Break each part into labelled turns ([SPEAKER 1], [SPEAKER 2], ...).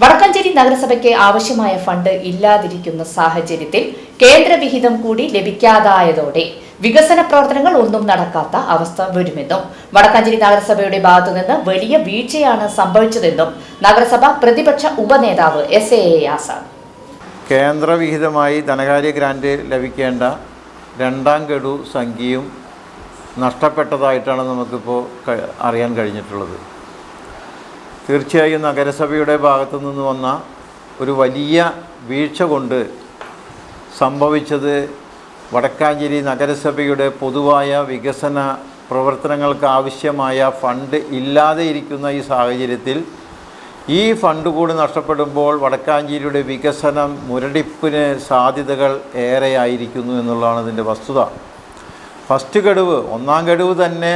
[SPEAKER 1] വടക്കാഞ്ചേരി നഗരസഭയ്ക്ക് ആവശ്യമായ ഫണ്ട് ഇല്ലാതിരിക്കുന്ന സാഹചര്യത്തിൽ കേന്ദ്രവിഹിതം കൂടി ലഭിക്കാതായതോടെ വികസന പ്രവർത്തനങ്ങൾ ഒന്നും നടക്കാത്ത അവസ്ഥ വരുമെന്നും വടക്കാഞ്ചേരി നഗരസഭയുടെ ഭാഗത്തുനിന്ന് വലിയ വീഴ്ചയാണ് സംഭവിച്ചതെന്നും നഗരസഭ പ്രതിപക്ഷ ഉപനേതാവ് എസ് എ ആസാദ്.
[SPEAKER 2] കേന്ദ്രവിഹിതമായി ധനകാര്യ ഗ്രാന്റ് ലഭിക്കേണ്ട രണ്ടാം ഗഡു സംഖ്യയും നഷ്ടപ്പെട്ടതായിട്ടാണ് നമുക്കിപ്പോൾ അറിയാൻ കഴിഞ്ഞിട്ടുള്ളത്. തീർച്ചയായും നഗരസഭയുടെ ഭാഗത്തു നിന്ന് വന്ന ഒരു വലിയ വീഴ്ച കൊണ്ട് സംഭവിച്ചത് വടക്കാഞ്ചേരി നഗരസഭയുടെ പൊതുവായ വികസന പ്രവർത്തനങ്ങൾക്ക് ആവശ്യമായ ഫണ്ട് ഇല്ലാതെ ഇരിക്കുന്ന ഈ സാഹചര്യത്തിൽ ഈ ഫണ്ട് കൂടി നഷ്ടപ്പെടുമ്പോൾ വടക്കാഞ്ചേരിയുടെ വികസനം മുരടിപ്പിന് സാധ്യതകൾ ഏറെയായിരിക്കുന്നു എന്നുള്ളതാണ് ഇതിന്റെ വസ്തുത. ഫസ്റ്റ് ഗഡുവ് ഒന്നാം ഗഡുവ് തന്നെ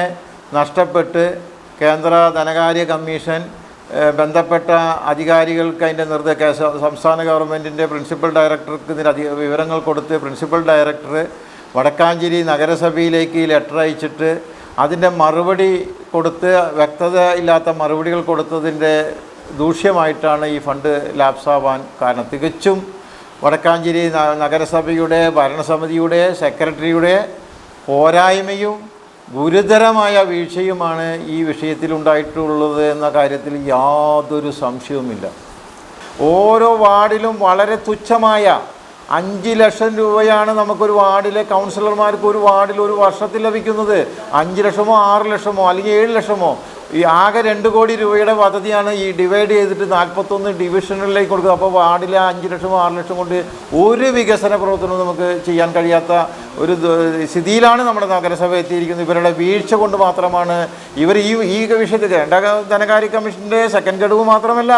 [SPEAKER 2] നഷ്ടപ്പെട്ട് കേന്ദ്ര ധനകാര്യ കമ്മീഷൻ ബന്ധപ്പെട്ട അധികാരികൾക്ക് അതിന്റെ നിർദ്ദേശ സംസ്ഥാന ഗവൺമെന്റിന്റെ പ്രിൻസിപ്പൽ ഡയറക്ടർക്ക് ഇതിന് അധിക വിവരങ്ങൾ കൊടുത്ത് പ്രിൻസിപ്പൽ ഡയറക്ടർ വടക്കാഞ്ചേരി നഗരസഭയിലേക്ക് ലെറ്റർ അയച്ചിട്ട് അതിന്റെ മറുപടി കൊടുത്ത് വ്യക്തത ഇല്ലാത്ത മറുപടികൾ കൊടുത്തതിന്റെ ദൂഷ്യമായിട്ടാണ് ഈ ഫണ്ട് ലാപ്സാവാൻ കാരണം. തികച്ചും വടക്കാഞ്ചേരി നഗരസഭയുടെ ഭരണസമിതിയുടെ സെക്രട്ടറിയുടെ പോരായ്മയും ഗുരുതരമായ വീഴ്ചയുമാണ് ഈ വിഷയത്തിൽ ഉണ്ടായിട്ടുള്ളത് എന്ന കാര്യത്തിൽ യാതൊരു സംശയവുമില്ല. ഓരോ വാർഡിലും വളരെ തുച്ഛമായ അഞ്ച് ലക്ഷം രൂപയാണ് നമുക്കൊരു വാർഡിലെ കൗൺസിലർമാർക്ക് ഒരു വാർഡിൽ ഒരു വർഷത്തിൽ ലഭിക്കുന്നത്. അഞ്ച് ലക്ഷമോ ആറ് ലക്ഷമോ അല്ലെങ്കിൽ ഏഴ് ലക്ഷമോ ഈ ആകെ രണ്ട് കോടി രൂപയുടെ പദ്ധതിയാണ് ഈ ഡിവൈഡ് ചെയ്തിട്ട് നാൽപ്പത്തൊന്ന് ഡിവിഷനുകളിലേക്ക് കൊടുക്കുക അപ്പോൾ വാർഡിലെ അഞ്ച് ലക്ഷം ആറ് ലക്ഷം കൊണ്ട് ഒരു വികസന പ്രവർത്തനവും നമുക്ക് ചെയ്യാൻ കഴിയാത്ത ഒരു സ്ഥിതിയിലാണ് നമ്മുടെ നഗരസഭ എത്തിയിരിക്കുന്നത്. ഇവരുടെ വീഴ്ച കൊണ്ട് മാത്രമാണ് ഇവർ ഈ ഈ വിഷയത്തിൽ കേന്ദ്ര ധനകാര്യ കമ്മീഷന്റെ സെക്കൻഡ് ഗഡുവ് മാത്രമല്ല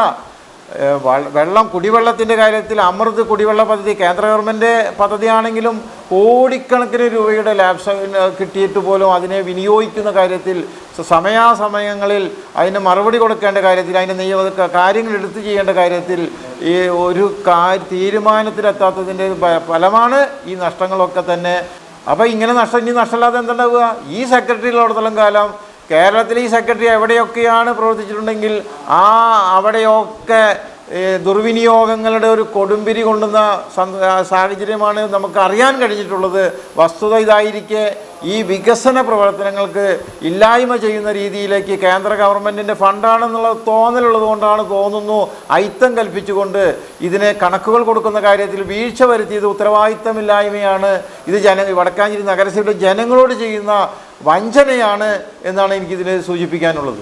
[SPEAKER 2] വെള്ളം കുടിവെള്ളത്തിന്റെ കാര്യത്തിൽ അമൃത് കുടിവെള്ള പദ്ധതി കേന്ദ്ര ഗവൺമെന്റ് പദ്ധതിയാണെങ്കിലും കോടിക്കണക്കിന് രൂപയുടെ ലാപ്സ് കിട്ടിയിട്ട് പോലും അതിനെ വിനിയോഗിക്കുന്ന കാര്യത്തിൽ സമയാസമയങ്ങളിൽ അതിന് മറുപടി കൊടുക്കേണ്ട കാര്യത്തിൽ അതിന്റെ നിയമ കാര്യങ്ങൾ എടുത്തു ചെയ്യേണ്ട കാര്യത്തിൽ ഈ ഒരു കാ തീരുമാനത്തിലെത്താത്തതിന്റെ ഫലമാണ് ഈ നഷ്ടങ്ങളൊക്കെ തന്നെ. അപ്പോൾ ഇങ്ങനെ നഷ്ടം ഇനി നഷ്ടമില്ലാതെ എന്തുണ്ടാവുക? ഈ സെക്രട്ടറിയിലോടത്തോളം കാലം കേരളത്തിൽ ഈ സെക്രട്ടറി എവിടെയൊക്കെയാണ് പ്രവർത്തിച്ചിട്ടുണ്ടെങ്കിൽ ആ അവിടെയൊക്കെ ദുർവിനിയോഗങ്ങളുടെ ഒരു കൊടുമ്പിരി കൊണ്ടുന്ന സാഹചര്യമാണ് നമുക്ക് അറിയാൻ കഴിഞ്ഞിട്ടുള്ളത്. വസ്തുത ഇതായിരിക്കെ ഈ വികസന പ്രവർത്തനങ്ങൾക്ക് ഇല്ലായ്മ ചെയ്യുന്ന രീതിയിലേക്ക് കേന്ദ്ര ഗവൺമെന്റിന്റെ ഫണ്ടാണെന്നുള്ള തോന്നലുള്ളത് കൊണ്ടാണ് തോന്നുന്നു ഐത്തം കൽപ്പിച്ചുകൊണ്ട് ഇതിനെ കണക്കുകൾ കൊടുക്കുന്ന കാര്യത്തിൽ വീഴ്ച വരുത്തിയത് ഉത്തരവാദിത്തമില്ലായ്മയാണ്. ഇത് ജന വടക്കാഞ്ചേരി നഗരസഭയുടെ ജനങ്ങളോട് ചെയ്യുന്ന വഞ്ചനയാണ് എന്നാണ് എനിക്കിതിനെ സൂചിപ്പിക്കാനുള്ളത്.